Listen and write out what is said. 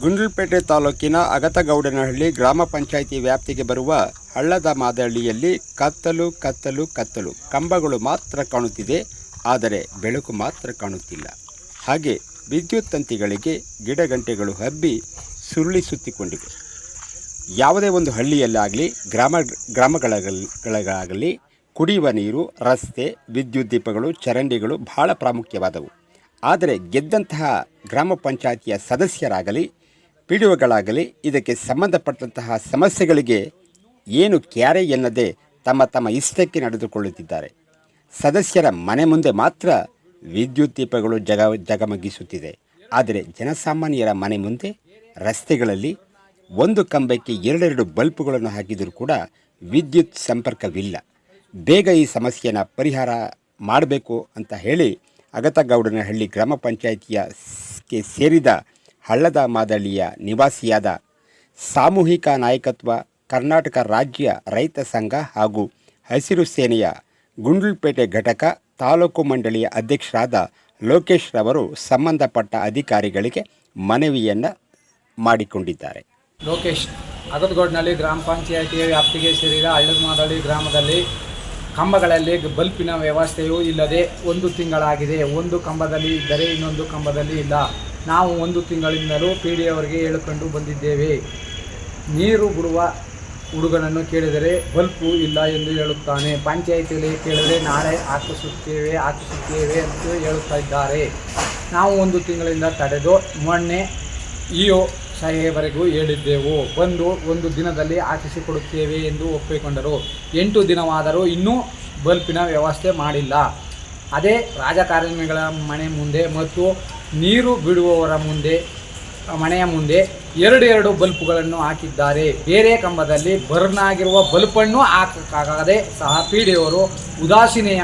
ಗುಂಡ್ಲುಪೇಟೆ ತಾಲೂಕಿನ ಅಗತಗೌಡನಹಳ್ಳಿ ಗ್ರಾಮ ಪಂಚಾಯಿತಿ ವ್ಯಾಪ್ತಿಗೆ ಬರುವ ಹಳ್ಳದ ಮಾದಳ್ಳಿಯಲ್ಲಿ ಕತ್ತಲು ಕತ್ತಲು ಕತ್ತಲು ಕಂಬಗಳು ಮಾತ್ರ ಕಾಣುತ್ತಿದೆ. ಆದರೆ ಬೆಳಕು ಮಾತ್ರ ಕಾಣುತ್ತಿಲ್ಲ. ಹಾಗೆ ವಿದ್ಯುತ್ ತಂತಿಗಳಿಗೆ ಗಿಡಗಂಟೆಗಳು ಹಬ್ಬಿ ಸುರುಳಿ ಸುತ್ತಿಕೊಂಡಿವೆ. ಯಾವುದೇ ಒಂದು ಹಳ್ಳಿಯಲ್ಲಾಗಲಿ, ಗ್ರಾಮ ಗ್ರಾಮಗಳಾಗಲಿ ಕುಡಿಯುವ ನೀರು, ರಸ್ತೆ, ವಿದ್ಯುತ್ ದೀಪಗಳು, ಚರಂಡಿಗಳು ಬಹಳ ಪ್ರಾಮುಖ್ಯವಾದವು. ಆದರೆ ಗೆದ್ದಂತಹ ಗ್ರಾಮ ಪಂಚಾಯಿತಿಯ ಸದಸ್ಯರಾಗಲಿ ಪಿ ಡಿ ಒಗಳಾಗಲಿ ಇದಕ್ಕೆ ಸಂಬಂಧಪಟ್ಟಂತಹ ಸಮಸ್ಯೆಗಳಿಗೆ ಏನು ಕ್ಯಾರೆ ಎನ್ನದೆ ತಮ್ಮ ತಮ್ಮ ಇಷ್ಟಕ್ಕೆ ನಡೆದುಕೊಳ್ಳುತ್ತಿದ್ದಾರೆ. ಸದಸ್ಯರ ಮನೆ ಮುಂದೆ ಮಾತ್ರ ವಿದ್ಯುತ್ ದೀಪಗಳು ಜಗ, ಜಗಮಗಿಸುತ್ತಿದೆ. ಆದರೆ ಜನಸಾಮಾನ್ಯರ ಮನೆ ಮುಂದೆ ರಸ್ತೆಗಳಲ್ಲಿ ಒಂದು ಕಂಬಕ್ಕೆ ಎರಡೆರಡು ಬಲ್ಬುಗಳನ್ನು ಹಾಕಿದರೂ ಕೂಡ ವಿದ್ಯುತ್ ಸಂಪರ್ಕವಿಲ್ಲ. ಬೇಗ ಈ ಸಮಸ್ಯೆಯನ್ನು ಪರಿಹಾರ ಮಾಡಬೇಕು ಅಂತ ಹೇಳಿ ಅಗತಗೌಡನಹಳ್ಳಿ ಗ್ರಾಮ ಪಂಚಾಯಿತಿಯ ಸೇರಿದ ಹಳ್ಳದ ಮಾದಳಿಯ ನಿವಾಸಿಯಾದ ಸಾಮೂಹಿಕ ನಾಯಕತ್ವ ಕರ್ನಾಟಕ ರಾಜ್ಯ ರೈತ ಸಂಘ ಹಾಗೂ ಹಸಿರು ಸೇನೆಯ ಗುಂಡ್ಲುಪೇಟೆ ಘಟಕ ತಾಲೂಕು ಮಂಡಳಿಯ ಅಧ್ಯಕ್ಷರಾದ ಲೋಕೇಶ್ ರವರು ಸಂಬಂಧಪಟ್ಟ ಅಧಿಕಾರಿಗಳಿಗೆ ಮನವಿಯನ್ನು ಮಾಡಿಕೊಂಡಿದ್ದಾರೆ. ಲೋಕೇಶ್ ಅಗದಗೋಡ್ನಲ್ಲಿ ಗ್ರಾಮ ಪಂಚಾಯಿತಿ ವ್ಯಾಪ್ತಿಗೆ ಸೇರಿದ ಹಳ್ಳದ ಮಾದಳಿ ಗ್ರಾಮದಲ್ಲಿ ಕಂಬಗಳಲ್ಲಿ ಬಲ್ಪಿನ ವ್ಯವಸ್ಥೆಯೂ ಇಲ್ಲದೆ ಒಂದು ತಿಂಗಳಾಗಿದೆ. ಒಂದು ಕಂಬದಲ್ಲಿ ಇದ್ದರೆ ಇನ್ನೊಂದು ಕಂಬದಲ್ಲಿ ಇಲ್ಲ. ನಾವು ಒಂದು ತಿಂಗಳಿಂದಲೂ ಪಿ ಡಿ ಅವರಿಗೆ ಹೇಳಿಕೊಂಡು ಬಂದಿದ್ದೇವೆ. ನೀರು ಬಿಡುವ ಹುಡುಗನನ್ನು ಕೇಳಿದರೆ, ಬಲ್ಪು ಇಲ್ಲ ಎಂದು ಹೇಳುತ್ತಾನೆ. ಪಂಚಾಯಿತಿಯಲ್ಲಿ ಕೇಳಿದರೆ, ನಾಳೆ ಹಾಕಿಸುತ್ತೇವೆ ಹಾಕಿಸುತ್ತೇವೆ ಅಂತ ಹೇಳುತ್ತಾ ಇದ್ದಾರೆ. ನಾವು ಒಂದು ತಿಂಗಳಿಂದ ತಡೆದು ಮೊನ್ನೆ ಇಒ ಸಾಹೇಬರಿಗೂ ಹೇಳಿದ್ದೆವು. ಬಂದು ಒಂದು ದಿನದಲ್ಲಿ ಹಾಕಿಸಿಕೊಡುತ್ತೇವೆ ಎಂದು ಒಪ್ಪಿಕೊಂಡರು. ಎಂಟು ದಿನವಾದರೂ ಇನ್ನೂ ಬಲ್ಪಿನ ವ್ಯವಸ್ಥೆ ಮಾಡಿಲ್ಲ. ಅದೇ ರಾಜಕಾರಣಿಗಳ ಮನೆ ಮುಂದೆ ಮತ್ತು ನೀರು ಬಿಡುವವರ ಮುಂದೆ, ಮನೆಯ ಮುಂದೆ ಎರಡು ಎರಡು ಬಲ್ಪುಗಳನ್ನು ಹಾಕಿದ್ದಾರೆ. ಬೇರೆ ಕಂಬದಲ್ಲಿ ಬರ್ನ್ ಆಗಿರುವ ಬಲ್ಪನ್ನು ಹಾಕಕ್ಕಾಗದೆ ಸಹ ಪಿ ಡಿಯವರು ಉದಾಸೀನೆಯ